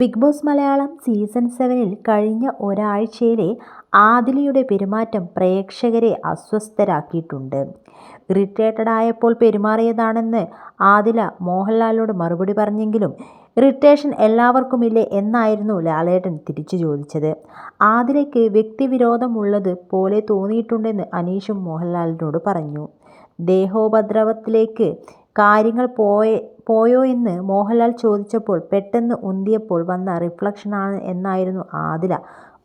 Big boss Malayalam season സെവനിൽ കഴിഞ്ഞ ഒരാഴ്ചയിലെ ആദിലയുടെ പെരുമാറ്റം പ്രേക്ഷകരെ അസ്വസ്ഥരാക്കിയിട്ടുണ്ട്. ഇറിറ്റേറ്റഡ് ആയപ്പോൾ പെരുമാറിയതാണെന്ന് ആദില മോഹൻലാലിനോട് മറുപടി പറഞ്ഞെങ്കിലും ഇറിറ്റേഷൻ എല്ലാവർക്കുമില്ലേ എന്നായിരുന്നു ലാലേട്ടൻ തിരിച്ചു ചോദിച്ചത്. ആദിലയ്ക്ക് വ്യക്തിവിരോധമുള്ളത് പോലെ തോന്നിയിട്ടുണ്ടെന്ന് അനീഷും മോഹൻലാലിനോട് പറഞ്ഞു. ദേഹോപദ്രവത്തിലേക്ക് കാര്യങ്ങൾ പോയ പോയോ എന്ന് മോഹൻലാൽ ചോദിച്ചപ്പോൾ പെട്ടെന്ന് ഉന്തിയപ്പോൾ വന്ന റിഫ്ലക്ഷനാണ് എന്നായിരുന്നു ആദില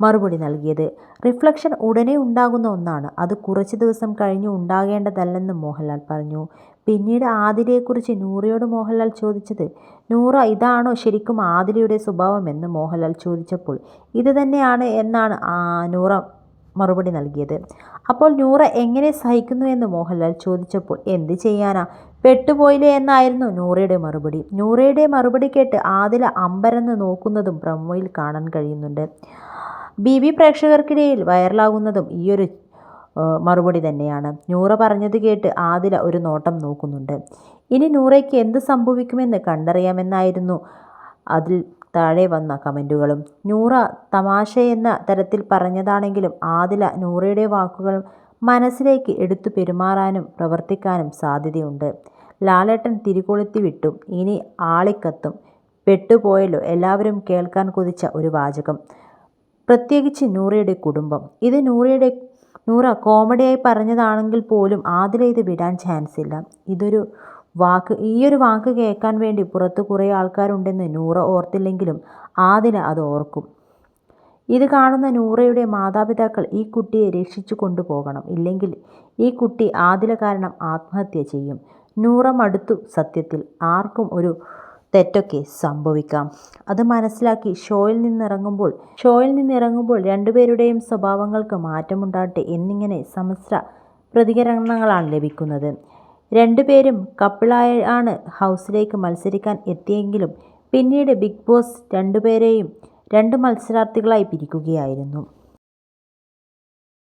മറുപടി നൽകിയത്. റിഫ്ലക്ഷൻ ഉടനെ ഉണ്ടാകുന്ന ഒന്നാണ്. അത് കുറച്ച് ദിവസം കഴിഞ്ഞ് ഉണ്ടാകേണ്ടതല്ലെന്ന് മോഹൻലാൽ പറഞ്ഞു. പിന്നീട് ആതിലയെക്കുറിച്ച് നൂറയോട് മോഹൻലാൽ ചോദിച്ചത് നൂറ ഇതാണോ ശരിക്കും ആദിലയുടെ സ്വഭാവമെന്ന് മോഹൻലാൽ ചോദിച്ചപ്പോൾ ഇത് തന്നെയാണ് എന്നാണ് നൂറ മറുപടി നൽകിയത്. അപ്പോൾ നൂറ എങ്ങനെ സഹിക്കുന്നു എന്ന് മോഹൻലാൽ ചോദിച്ചപ്പോൾ എന്ത് ചെയ്യാനാ പെട്ടുപോയില്ലേ എന്നായിരുന്നു നൂറയുടെ മറുപടി. നൂറയുടെ മറുപടി കേട്ട് ആദില അമ്പരന്ന് നോക്കുന്നതും ബ്രഹ്മയിൽ കാണാൻ കഴിയുന്നുണ്ട്. ബി ബി പ്രേക്ഷകർക്കിടയിൽ വൈറലാകുന്നതും ഈയൊരു മറുപടി തന്നെയാണ്. നൂറ പറഞ്ഞത് കേട്ട് ആദില ഒരു നോട്ടം നോക്കുന്നുണ്ട്. ഇനി നൂറയ്ക്ക് എന്ത് സംഭവിക്കുമെന്ന് കണ്ടറിയാമെന്നായിരുന്നു അതിൽ താഴെ വന്ന കമന്റുകളും നൂറ തമാശ എന്ന തരത്തിൽ പറഞ്ഞതാണെങ്കിലും ആദില നൂറയുടെ വാക്കുകൾ മനസ്സിലേക്ക് എടുത്തു പെരുമാറാനും പ്രവർത്തിക്കാനും സാധ്യതയുണ്ട്. ലാലേട്ടൻ തിരികൊളുത്തി വിട്ടു. ഇനി ആളിക്കത്തും. പെട്ടുപോയല്ലോ എല്ലാവരും കേൾക്കാൻ കൊതിച്ച ഒരു വാചകം. പ്രത്യേകിച്ച് നൂറയുടെ കുടുംബം. ഇത് നൂറയുടെ നൂറ കോമഡിയായി പറഞ്ഞതാണെങ്കിൽ പോലും ആദില ഇത് വിടാൻ ചാൻസ് ഇല്ല ഇതൊരു വാക്ക് ഈയൊരു വാക്ക് കേൾക്കാൻ വേണ്ടി പുറത്ത് കുറേ ആൾക്കാരുണ്ടെന്ന് നൂറ ഓർത്തില്ലെങ്കിലും ആദില അത് ഓർക്കും. ഇത് കാണുന്ന നൂറയുടെ മാതാപിതാക്കൾ ഈ കുട്ടിയെ രക്ഷിച്ചു കൊണ്ടുപോകണം. ഇല്ലെങ്കിൽ ഈ കുട്ടി ആദില കാരണം ആത്മഹത്യ ചെയ്യും. നൂറ മടുത്തു സത്യത്തിൽ. ആർക്കും ഒരു തെറ്റൊക്കെ സംഭവിക്കാം. അത് മനസ്സിലാക്കി ഷോയിൽ നിന്നിറങ്ങുമ്പോൾ ഷോയിൽ നിന്നിറങ്ങുമ്പോൾ രണ്ടുപേരുടെയും സ്വഭാവങ്ങൾക്ക് മാറ്റമുണ്ടാകട്ടെ എന്നിങ്ങനെ സമ്മിശ്ര പ്രതികരണങ്ങളാണ് ലഭിക്കുന്നത്. രണ്ടുപേരും കപ്പിളായാണ് ഹൗസിലേക്ക് മത്സരിക്കാൻ എത്തിയെങ്കിലും പിന്നീട് ബിഗ് ബോസ് രണ്ടുപേരെയും രണ്ട് മത്സരാർത്ഥികളായി പിരിക്കുകയായിരുന്നു.